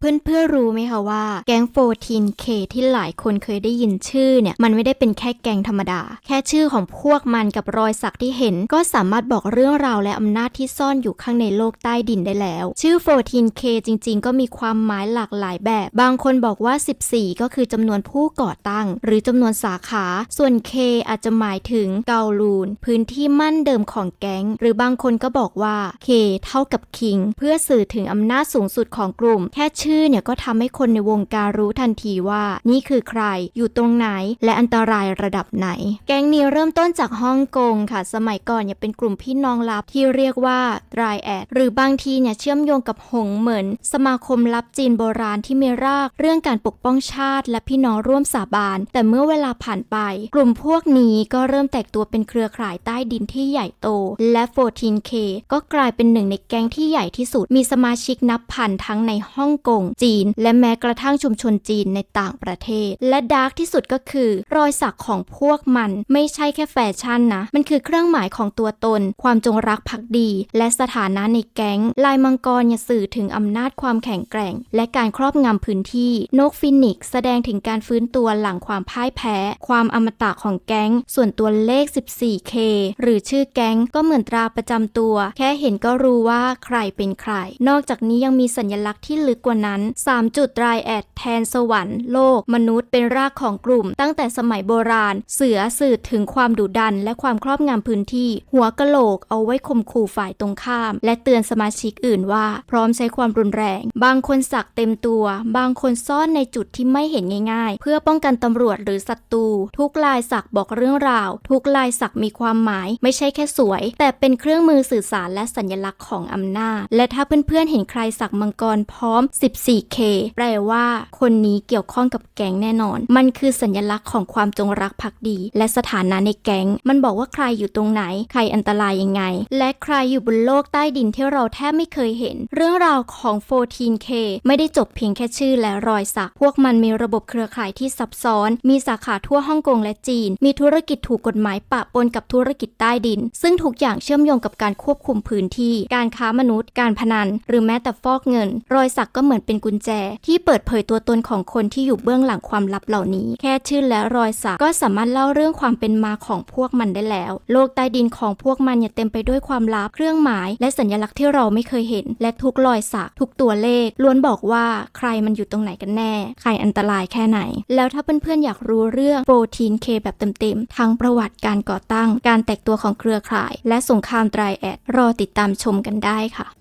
เพื่อนเพื่อรู้ไหมคะว่าแก๊ง 14K ที่หลายคนเคยได้ยินชื่อเนี่ย มันไม่ได้เป็นแค่แก๊งธรรมดา แค่ชื่อของพวกมันกับรอยสักที่เห็น ก็สามารถบอกเรื่องราวและอำนาจที่ซ่อนอยู่ข้างในโลกใต้ดินได้แล้ว ชื่อ 14K จริง ๆ ก็มีความหมายหลากหลายแบบ บางคนบอกว่า 14 ก็คือจำนวนผู้ก่อตั้ง หรือจำนวนสาขา ส่วน K อาจจะหมายถึงเกาลูน พื้นที่มั่นเดิมของแก๊ง หรือบางคนก็บอกว่า K เท่ากับ King เพื่อสื่อถึงอำนาจสูงสุดของกลุ่ม แค่ชื่อื่อเนี่ยก็ทำให้คนในวงการรู้ทันทีว่า นี่คือใครอยู่ตรงไหน และอันตรายระดับไหน แก๊งนี้เริ่มต้นจากฮ่องกงค่ะ สมัยก่อนเนี่ยเป็นกลุ่มพี่น้องลับที่เรียกว่าไตรแอดหรือบางทีเนี่ยเชื่อมโยงกับหงเหมินสมาคมลับจีนโบราณที่มีราก เรื่องการปกป้องชาติ และพี่น้องร่วมสาบาน แต่เมื่อเวลาผ่านไป กลุ่มพวกนี้ก็เริ่มแตกตัวเป็นเครือข่ายใต้ดินที่ใหญ่โต และ 14K ก็กลายเป็นหนึ่งในแก๊งที่ใหญ่ที่สุด มีสมาชิกนับพันทั้งในฮ่องกงจีน และแม้กระทั่งชุมชนจีนในต่างประเทศ และดาร์กที่สุดก็คือ รอยสักของพวกมันไม่ใช่แค่แฟชั่นนะ มันคือเครื่องหมายของตัวตน ความจงรักภักดี และสถานะในแก๊ง ลายมังกรเนี่ยสื่อถึงอำนาจความแข็งแกร่ง และการครอบงำพื้นที่ นกฟินิกซ์แสดงถึงการฟื้นตัวหลังความพ่ายแพ้ ความอมตะของแก๊ง ส่วนตัวเลข 14K หรือชื่อแก๊งก็เหมือนตราประจำตัว แค่เห็นก็รู้ว่าใครเป็นใคร นอกจากนี้ยังมีสัญลักษณ์ที่ลึกกว่านั้นนั้น 3 จุดรายแอดแทนสวรรค์ โลก มนุษย์เป็นรากของกลุ่ม ตั้งแต่สมัยโบราณ เสือสื่อถึงความดุดัน และความครอบงำพื้นที่ หัวกะโหลกเอาไว้ข่มขู่ฝ่ายตรงข้าม และเตือนสมาชิกอื่นว่า พร้อมใช้ความรุนแรง บางคนสักเต็มตัว บางคนซ่อนในจุดที่ไม่เห็นง่ายๆ เพื่อป้องกันตำรวจหรือศัตรูทุกลายสักบอกเรื่องราว ทุกลายสักมีความหมาย ไม่ใช่แค่สวย แต่เป็นเครื่องมือสื่อสารและสัญลักษณ์ของอำนาจ และถ้าเพื่อนๆเห็นใครสักมังกรพร้อม 14K แปลว่า คนนี้เกี่ยวข้องกับแก๊งแน่นอน มันคือสัญลักษณ์ของความจงรักภักดี และสถานะในแก๊ง มันบอกว่าใครอยู่ตรงไหน ใครอันตรายยังไง และใครอยู่บนโลกใต้ดินที่เราแทบไม่เคยเห็น เรื่องราวของ 14K ไม่ได้จบเพียงแค่ชื่อและรอยสัก พวกมันมีระบบเครือข่ายที่ซับซ้อน มีสาขาทั่วฮ่องกงและจีน มีธุรกิจถูกกฎหมายปะปนกับธุรกิจใต้ดิน ซึ่งทุกอย่างเชื่อมโยงกับการควบคุมพื้นที่ การค้ามนุษย์ การพนัน หรือแม้แต่ฟอกเงิน รอยสักก็เหมือนเป็นกุญแจ ที่เปิดเผยตัวตนของคนที่อยู่เบื้องหลังความลับเหล่านี้ แค่ชื่อและรอยสักก็สามารถเล่าเรื่องความเป็นมาของพวกมันได้แล้ว โลกใต้ดินของพวกมันเนี่ยเต็มไปด้วยความลับเครื่องหมาย และสัญลักษณ์ที่เราไม่เคยเห็น และทุกรอยสักทุกตัวเลข ล้วนบอกว่าใครมันอยู่ตรงไหนกันแน่ ใครอันตรายแค่ไหน แล้วถ้าเพื่อนๆอยากรู้เรื่องโปรตีนเคแบบเต็มๆทั้งประวัติการก่อตั้ง การแตกตัวของเครือข่าย และสงครามไตรแอดรอติดตามชมกันได้ค่ะ